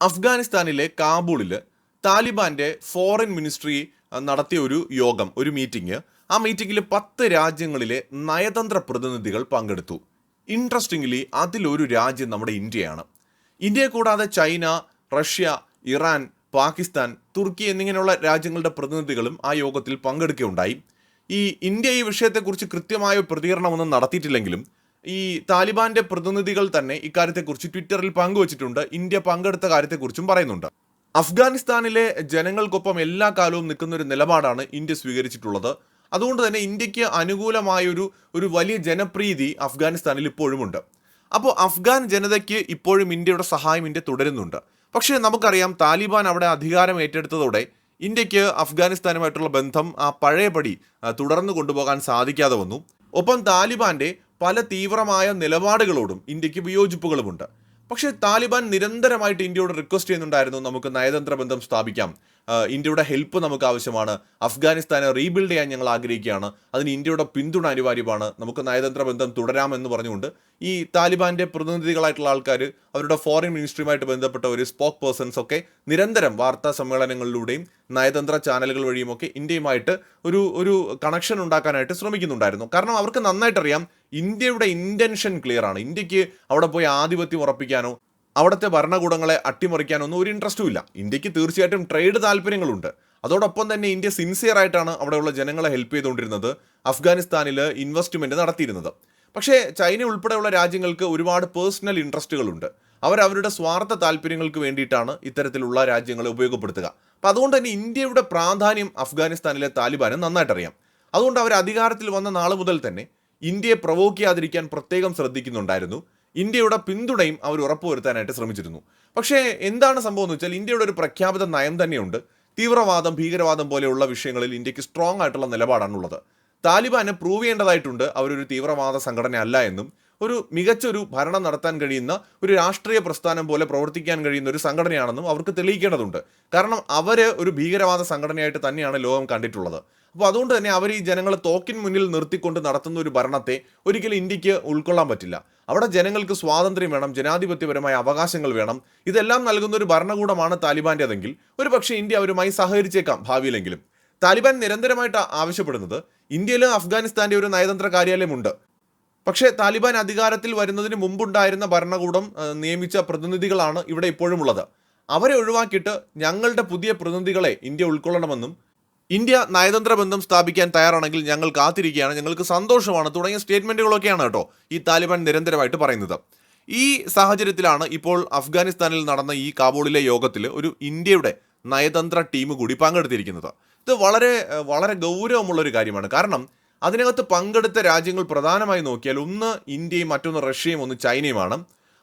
അഫ്ഗാനിസ്ഥാനിലെ കാബൂളിൽ താലിബാന്റെ foreign ministry നടത്തിയ ഒരു യോഗം ഒരു മീറ്റിംഗ്. ആ മീറ്റിംഗിൽ പത്ത് രാജ്യങ്ങളിലെ നയതന്ത്ര പ്രതിനിധികൾ പങ്കെടുത്തു. ഇൻട്രസ്റ്റിംഗ്ലി അതിലൊരു രാജ്യം നമ്മുടെ ഇന്ത്യയാണ്. ഇന്ത്യയെ കൂടാതെ China Russia Iran Pakistan Turkey എന്നിങ്ങനെയുള്ള രാജ്യങ്ങളുടെ പ്രതിനിധികളും ആ യോഗത്തിൽ പങ്കെടുക്കുകയുണ്ടായി. ഈ ഇന്ത്യ ഈ വിഷയത്തെക്കുറിച്ച് കൃത്യമായ പ്രതികരണമൊന്നും നടത്തിയിട്ടില്ലെങ്കിലും ഈ താലിബാന്റെ പ്രതിനിധികൾ തന്നെ ഇക്കാര്യത്തെക്കുറിച്ച് ട്വിറ്ററിൽ പങ്കുവച്ചിട്ടുണ്ട്. ഇന്ത്യ പങ്കെടുത്ത കാര്യത്തെക്കുറിച്ചും പറയുന്നുണ്ട്. അഫ്ഗാനിസ്ഥാനിലെ ജനങ്ങൾക്കൊപ്പം എല്ലാ കാലവും നിൽക്കുന്ന ഒരു നിലപാടാണ് ഇന്ത്യ സ്വീകരിച്ചിട്ടുള്ളത്. അതുകൊണ്ട് തന്നെ ഇന്ത്യയ്ക്ക് അനുകൂലമായൊരു ഒരു വലിയ ജനപ്രീതി അഫ്ഗാനിസ്ഥാനിൽ ഇപ്പോഴുമുണ്ട്. അപ്പോൾ അഫ്ഗാൻ ജനതയ്ക്ക് ഇപ്പോഴും ഇന്ത്യയുടെ സഹായം ഇന്ത്യ തുടരുന്നുണ്ട്. പക്ഷേ നമുക്കറിയാം താലിബാൻ അവിടെ അധികാരം ഏറ്റെടുത്തതോടെ ഇന്ത്യയ്ക്ക് അഫ്ഗാനിസ്ഥാനുമായിട്ടുള്ള ബന്ധം ആ പഴയപടി തുടർന്നു കൊണ്ടുപോകാൻ സാധിക്കാതെ വന്നു. ഒപ്പം താലിബാന്റെ പല തീവ്രമായ നിലപാടുകളോടും ഇന്ത്യയ്ക്ക് വിയോജിപ്പുകളുമുണ്ട്. പക്ഷേ താലിബാൻ നിരന്തരമായിട്ട് ഇന്ത്യയോട് റിക്വസ്റ്റ് ചെയ്യുന്നുണ്ടായിരുന്നു നമുക്ക് നയതന്ത്ര ബന്ധം സ്ഥാപിക്കാം. ഇന്ത്യയുടെ ഹെൽപ്പ് നമുക്ക് ആവശ്യമാണ്. അഫ്ഗാനിസ്ഥാനെ റീബിൽഡ് ചെയ്യാൻ ഞങ്ങൾ ആഗ്രഹിക്കുകയാണ്. അതിന് ഇന്ത്യയുടെ പിന്തുണ അനിവാര്യമാണ്. നമുക്ക് നയതന്ത്ര ബന്ധം തുടരാമെന്ന് പറഞ്ഞുകൊണ്ട് ഈ താലിബാന്റെ പ്രതിനിധികളായിട്ടുള്ള ആൾക്കാർ അവരുടെ ഫോറിൻ മിനിസ്ട്രിയുമായിട്ട് ബന്ധപ്പെട്ട ഒരു സ്പോക്ക് പേഴ്സൺസ് ഒക്കെ നിരന്തരം വാർത്താ സമ്മേളനങ്ങളിലൂടെയും നയതന്ത്ര ചാനലുകൾ വഴിയുമൊക്കെ ഇന്ത്യയുമായിട്ട് ഒരു ഒരു കണക്ഷൻ ഉണ്ടാക്കാനായിട്ട് ശ്രമിക്കുന്നുണ്ടായിരുന്നു. കാരണം അവർക്ക് നന്നായിട്ടറിയാം ഇന്ത്യയുടെ ഇന്റൻഷൻ ക്ലിയർ ആണ്. ഇന്ത്യയ്ക്ക് അവിടെ പോയി ആധിപത്യം ഉറപ്പിക്കാനോ അവിടുത്തെ ഭരണകൂടങ്ങളെ അട്ടിമറിക്കാനൊന്നും ഒരു ഇൻട്രസ്റ്റും ഇല്ല. ഇന്ത്യയ്ക്ക് തീർച്ചയായിട്ടും ട്രേഡ് താല്പര്യങ്ങളുണ്ട്. അതോടൊപ്പം തന്നെ ഇന്ത്യ സിൻസിയറായിട്ടാണ് അവിടെയുള്ള ജനങ്ങളെ ഹെൽപ്പ് ചെയ്തുകൊണ്ടിരുന്നത് അഫ്ഗാനിസ്ഥാനിൽ ഇൻവെസ്റ്റ്മെന്റ് നടത്തിയിരുന്നത്. പക്ഷേ ചൈന ഉൾപ്പെടെയുള്ള രാജ്യങ്ങൾക്ക് ഒരുപാട് പേഴ്സണൽ ഇൻട്രസ്റ്റുകളുണ്ട് അവർ അവരുടെ സ്വാർത്ഥ താല്പര്യങ്ങൾക്ക് വേണ്ടിയിട്ടാണ് ഇത്തരത്തിലുള്ള രാജ്യങ്ങളെ ഉപയോഗപ്പെടുത്തുക. അപ്പം അതുകൊണ്ട് തന്നെ ഇന്ത്യയുടെ പ്രാധാന്യം അഫ്ഗാനിസ്ഥാനിലെ താലിബാന് നന്നായിട്ടറിയാം. അതുകൊണ്ട് അവർ അധികാരത്തിൽ വന്ന നാൾ മുതൽ തന്നെ ഇന്ത്യയെ പ്രവോക്ക് ചെയ്യാതിരിക്കാൻ പ്രത്യേകം ശ്രദ്ധിക്കുന്നുണ്ടായിരുന്നു. ഇന്ത്യയുടെ പിന്തുണയും അവർ ഉറപ്പുവരുത്താനായിട്ട് ശ്രമിച്ചിരുന്നു. പക്ഷേ എന്താണ് സംഭവം എന്ന് വെച്ചാൽ ഇന്ത്യയുടെ ഒരു പ്രഖ്യാപിത നയം തന്നെയുണ്ട്. തീവ്രവാദം ഭീകരവാദം പോലെയുള്ള വിഷയങ്ങളിൽ ഇന്ത്യയ്ക്ക് സ്ട്രോങ് ആയിട്ടുള്ള നിലപാടാണുള്ളത്. താലിബാന് പ്രൂവ് ചെയ്യേണ്ടതായിട്ടുണ്ട്. അവരൊരു തീവ്രവാദ സംഘടന അല്ല എന്നും ഒരു മികച്ചൊരു ഭരണം നടത്താൻ കഴിയുന്ന ഒരു രാഷ്ട്രീയ പ്രസ്ഥാനം പോലെ പ്രവർത്തിക്കാൻ കഴിയുന്ന ഒരു സംഘടനയാണെന്നും അവർക്ക് തെളിയിക്കേണ്ടതുണ്ട്. കാരണം അവരെ ഒരു ഭീകരവാദ സംഘടനയായിട്ട് തന്നെയാണ് ലോകം കണ്ടിട്ടുള്ളത്. അപ്പോൾ അതുകൊണ്ട് തന്നെ അവർ ഈ ജനങ്ങളെ തോക്കിൻ മുന്നിൽ നിർത്തിക്കൊണ്ട് നടത്തുന്ന ഒരു ഭരണത്തെ ഒരിക്കലും ഇന്ത്യയ്ക്ക് ഉൾക്കൊള്ളാൻ പറ്റില്ല. അവിടെ ജനങ്ങൾക്ക് സ്വാതന്ത്ര്യം വേണം ജനാധിപത്യപരമായ അവകാശങ്ങൾ വേണം. ഇതെല്ലാം നൽകുന്ന ഒരു ഭരണകൂടമാണ് താലിബാന്റെതെങ്കിൽ ഒരു പക്ഷേ ഇന്ത്യ അവരുമായി സഹകരിച്ചേക്കാം ഭാവിയിലെങ്കിലും. താലിബാൻ നിരന്തരമായിട്ട് ആവശ്യപ്പെടുന്നത് ഇന്ത്യയിൽ അഫ്ഗാനിസ്ഥാന്റെ ഒരു നയതന്ത്ര കാര്യാലയമുണ്ട് പക്ഷേ താലിബാൻ അധികാരത്തിൽ വരുന്നതിന് മുമ്പുണ്ടായിരുന്ന ഭരണകൂടം നിയമിച്ച പ്രതിനിധികളാണ് ഇവിടെ ഇപ്പോഴും ഉള്ളത് അവരെ ഒഴിവാക്കിയിട്ട് ഞങ്ങളുടെ പുതിയ പ്രതിനിധികളെ ഇന്ത്യ ഉൾക്കൊള്ളണമെന്നും ഇന്ത്യ നയതന്ത്ര ബന്ധം സ്ഥാപിക്കാൻ തയ്യാറാണെങ്കിൽ ഞങ്ങൾ കാത്തിരിക്കുകയാണ് ഞങ്ങൾക്ക് സന്തോഷമാണ് തുടങ്ങിയ സ്റ്റേറ്റ്മെന്റുകളൊക്കെയാണ് കേട്ടോ ഈ താലിബാൻ നിരന്തരമായിട്ട് പറയുന്നത്. ഈ സാഹചര്യത്തിലാണ് ഇപ്പോൾ അഫ്ഗാനിസ്ഥാനിൽ നടന്ന ഈ കാബൂളിലെ യോഗത്തിൽ ഒരു ഇന്ത്യയുടെ നയതന്ത്ര ടീം കൂടി പങ്കെടുത്തിരിക്കുന്നത്. ഇത് വളരെ വളരെ ഗൗരവമുള്ള ഒരു കാര്യമാണ്. കാരണം അതിനകത്ത് പങ്കെടുത്ത രാജ്യങ്ങൾ പ്രധാനമായി നോക്കിയാൽ ഒന്ന് ഇന്ത്യയും മറ്റൊന്ന് റഷ്യയും ഒന്ന് ചൈനയുമാണ്.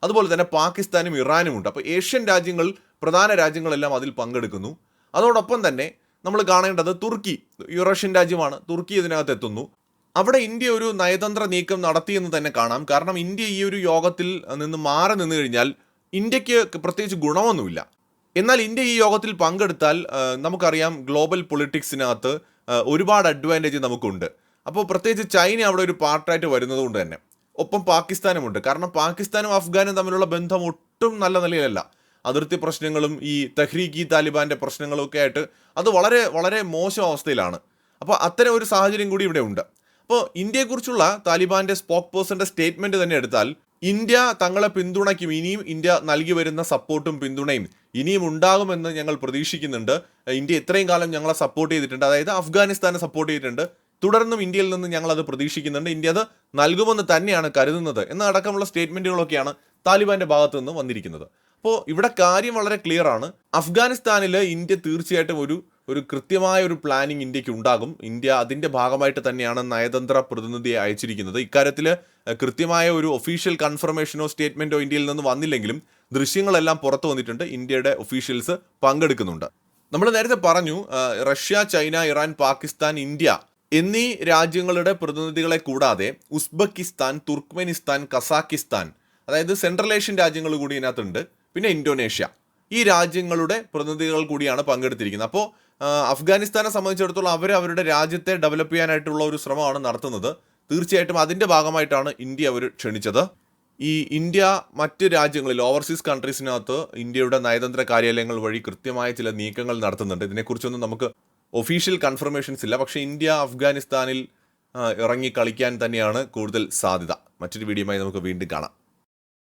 അതുപോലെ തന്നെ പാകിസ്ഥാനും ഇറാനും ഉണ്ട് അപ്പോൾ ഏഷ്യൻ രാജ്യങ്ങൾ പ്രധാന രാജ്യങ്ങളെല്ലാം അതിൽ പങ്കെടുക്കുന്നു. അതോടൊപ്പം തന്നെ നമ്മൾ കാണേണ്ടത് തുർക്കി യൂറേഷ്യൻ രാജ്യമാണ്. തുർക്കി ഇതിനകത്ത് എത്തുന്നു. അവിടെ ഇന്ത്യ ഒരു നയതന്ത്ര നീക്കം നടത്തിയെന്ന് തന്നെ കാണാം. കാരണം ഇന്ത്യ ഈ ഒരു യോഗത്തിൽ നിന്ന് മാറി നിന്ന് കഴിഞ്ഞാൽ ഇന്ത്യയ്ക്ക് പ്രത്യേകിച്ച് ഗുണമൊന്നുമില്ല. എന്നാൽ ഇന്ത്യ ഈ യോഗത്തിൽ പങ്കെടുത്താൽ നമുക്കറിയാം ഗ്ലോബൽ പൊളിറ്റിക്സിനകത്ത് ഒരുപാട് അഡ്വാന്റേജ് നമുക്കുണ്ട്. അപ്പോൾ പ്രത്യേകിച്ച് ചൈന അവിടെ ഒരു പാർട്ടായിട്ട് വരുന്നത് കൊണ്ട് തന്നെ. ഒപ്പം പാകിസ്ഥാനുമുണ്ട്. കാരണം പാകിസ്ഥാനും അഫ്ഗാനും തമ്മിലുള്ള ബന്ധം ഒട്ടും നല്ല നിലയിലല്ല. അതിർത്തി പ്രശ്നങ്ങളും ഈ തഹ്രീഖി താലിബാന്റെ പ്രശ്നങ്ങളും ഒക്കെ ആയിട്ട് അത് വളരെ വളരെ മോശം അവസ്ഥയിലാണ്. അപ്പോൾ അത്തരം ഒരു സാഹചര്യം കൂടി ഇവിടെ ഉണ്ട്. അപ്പോൾ ഇന്ത്യയെക്കുറിച്ചുള്ള താലിബാന്റെ സ്പോക്ക് പേഴ്സന്റെ സ്റ്റേറ്റ്മെന്റ് തന്നെ എടുത്താൽ ഇന്ത്യ തങ്ങളെ പിന്തുണയ്ക്കും. ഇനിയും ഇന്ത്യ നൽകി വരുന്ന സപ്പോർട്ടും പിന്തുണയും ഇനിയും ഉണ്ടാകുമെന്ന് ഞങ്ങൾ പ്രതീക്ഷിക്കുന്നുണ്ട്. ഇന്ത്യ ഇത്രയും കാലം ഞങ്ങളെ സപ്പോർട്ട് ചെയ്തിട്ടുണ്ട്. അതായത് അഫ്ഗാനിസ്ഥാനെ സപ്പോർട്ട് ചെയ്തിട്ടുണ്ട്. തുടർന്നും ഇന്ത്യയിൽ നിന്ന് ഞങ്ങൾ അത് പ്രതീക്ഷിക്കുന്നുണ്ട്. ഇന്ത്യ അത് നൽകുമെന്ന് തന്നെയാണ് കരുതുന്നത്. എന്നടക്കമുള്ള സ്റ്റേറ്റ്മെന്റുകളൊക്കെയാണ് താലിബാന്റെ ഭാഗത്തു നിന്ന് വന്നിരിക്കുന്നത്. അപ്പോൾ ഇവിടെ കാര്യം വളരെ ക്ലിയർ ആണ്. അഫ്ഗാനിസ്ഥാനിൽ ഇന്ത്യ തീർച്ചയായിട്ടും ഒരു ഒരു കൃത്യമായ ഒരു പ്ലാനിങ് ഇന്ത്യയ്ക്ക് ഉണ്ടാകും. ഇന്ത്യ അതിന്റെ ഭാഗമായിട്ട് തന്നെയാണ് നയതന്ത്ര പ്രതിനിധിയെ അയച്ചിരിക്കുന്നത്. ഇക്കാര്യത്തിൽ കൃത്യമായ ഒരു ഒഫീഷ്യൽ കൺഫർമേഷനോ സ്റ്റേറ്റ്മെന്റോ ഇന്ത്യയിൽ നിന്ന് വന്നില്ലെങ്കിലും ദൃശ്യങ്ങളെല്ലാം പുറത്തു വന്നിട്ടുണ്ട്. ഇന്ത്യയുടെ ഒഫീഷ്യൽസ് പങ്കെടുക്കുന്നുണ്ട്. നമ്മൾ നേരത്തെ പറഞ്ഞു Russia China Iran Pakistan India എന്നീ രാജ്യങ്ങളുടെ പ്രതിനിധികളെ കൂടാതെ ഉസ്ബെക്കിസ്ഥാൻ തുർക്ക്മെനിസ്ഥാൻ കസാക്കിസ്ഥാൻ അതായത് സെൻട്രൽ ഏഷ്യൻ രാജ്യങ്ങൾ കൂടി ഇതിനകത്തുണ്ട്. പിന്നെ ഇന്തോനേഷ്യ. ഈ രാജ്യങ്ങളുടെ പ്രതിനിധികൾ കൂടിയാണ് പങ്കെടുത്തിരിക്കുന്നത്. അപ്പോൾ അഫ്ഗാനിസ്ഥാനെ സംബന്ധിച്ചിടത്തോളം അവർ അവരുടെ രാജ്യത്തെ ഡെവലപ്പ് ചെയ്യാനായിട്ടുള്ള ഒരു ശ്രമമാണ് നടത്തുന്നത്. തീർച്ചയായിട്ടും അതിന്റെ ഭാഗമായിട്ടാണ് ഇന്ത്യ അവർ ക്ഷണിച്ചത്. ഈ ഇന്ത്യ മറ്റ് രാജ്യങ്ങളിൽ ഓവർസീസ് കൺട്രീസിനകത്ത് ഇന്ത്യയുടെ നയതന്ത്ര കാര്യാലയങ്ങൾ വഴി കൃത്യമായ ചില നീക്കങ്ങൾ നടത്തുന്നുണ്ട്. ഇതിനെക്കുറിച്ചൊന്നും നമുക്ക് ഒഫീഷ്യൽ കൺഫർമേഷൻസ് ഇല്ല. പക്ഷേ ഇന്ത്യ അഫ്ഗാനിസ്ഥാനിൽ ഇറങ്ങി കളിക്കാൻ തന്നെയാണ് കൂടുതൽ സാധ്യത. മറ്റൊരു വീഡിയോയുമായി നമുക്ക് വീണ്ടും കാണാം.